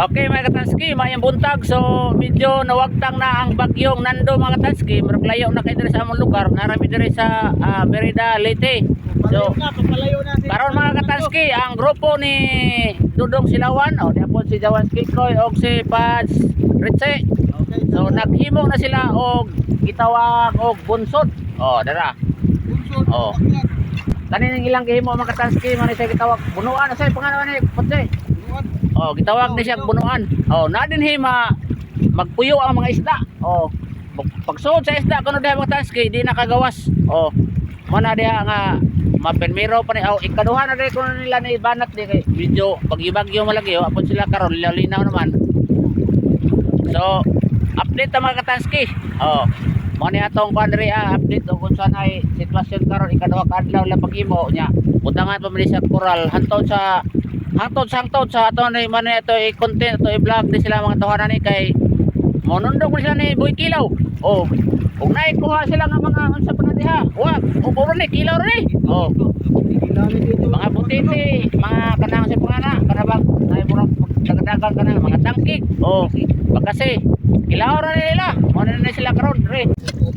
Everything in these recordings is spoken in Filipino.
Okay mga katanski, mayang buntag. So medyo nawagtang na ang bagyong nando mga katanski. Marag layo na kayo sa among lugar. Narami diri sa ah, Merida, Leyte. So, na, na. karon mga katanski, ang grupo ni Dudong Silawan, oh, diapon si Jawan Kikoy o si Pads. Okay, So naghimong na sila og gitawag og bunsod. Oh, dara. Bunsod, baklat, Kanin ilang gihimo mga katanski man gitawag bunuan sa pangalan ni Putse. bunuan. Oh, gitawag ni siya bunuan. Oh, na din hima magpuyo ang mga isda. Oh, pag- pagsuod sa isda kuno diha mga taski di nakagawas. Oh, mana diha nga mapermiro pa ni oh, ikaduha na rin kuno nila ni banat di kay video bagyo-bagyo malagi oh, apon sila karon linaw naman. So, update ta mga kataski. Oh, mo ni atong kuan diri ah, update o kung saan ay sitwasyon karon ikaduha ka adlaw lang paghimo nya. Butangan pa man sa coral hantod sa hangtod sa hangtod sa ato ni man ito i-content ito i-vlog di sila mga tawanan ni kay monundog mo sila ni Boy Kilaw. Oh, kung naikuha sila nga mga unsa pa diha. Wa, o puro ni kilaw rin. Oh, Kilala dito. mga butiti, mga kanang sa pangana, kanabang ay murang dagdagan kana mga tangkig. Oh, bagkasi kilaw ra nila. Mo na na sila karon re.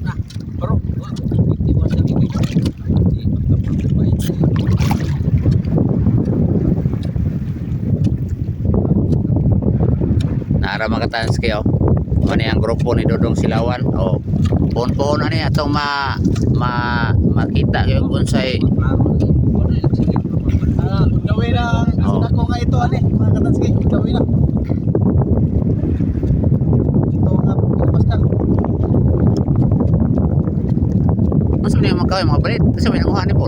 na. Bro, wa, hindi mo siya bibigyan. Hindi, magkapagpapay. Nara mga tanski oh. Ano ang grupo ni Dodong Silawan. Oh, puon-puon na ni atong ma, ma makita yung unsay Ah, kung gawin Oo. oh. ko nga ito, ani, mga katanski, kung gawin na. Ito nga, pinabas ka. Masa niya magkawin mga balit? Kasi may nanguha ni po.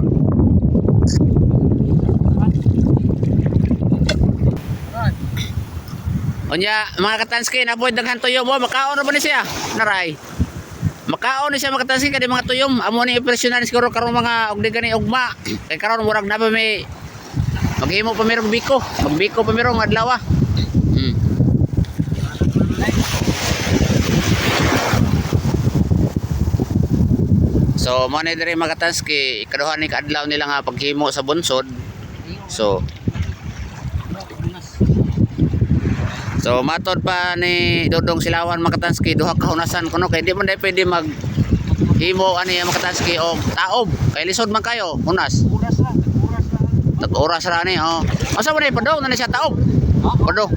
Unya, mga katanski, napoy daghan tuyom mo, makaon na ba ni siya? Naray. Makaon ni siya mga katanski kadi mga tuyom. Amo ni impresyonan siguro karong mga ugdi gani ugma. Kay karon murag na pa may maghimo pa mirong biko. Magbiko pa mirong adlaw. ah. Hmm. So, mo ni diri mga katanski, ikaduha ni kaadlaw nila nga paghimo sa bunsod. So, So matod pa ni Dodong Silawan Makatanski duha ka hunasan kuno kay di man dai pwede mag himo ani ang Makatanski og taob kay lisod man kayo hunas. Oras oras na. Tag oras ra ni oh. Asa man ni padong na ni siya taob? Padong.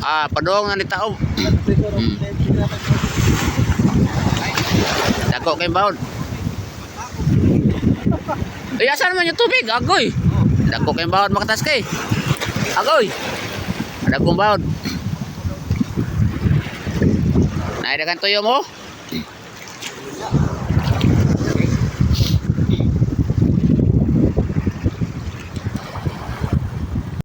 Ah padong na ni taob. Hmm. Dako kay baon. Ay asan man yung tubig? Agoy. Dako kay baon Makatanski. Agoy. Ada kong baon. Naida kan tuyo mo?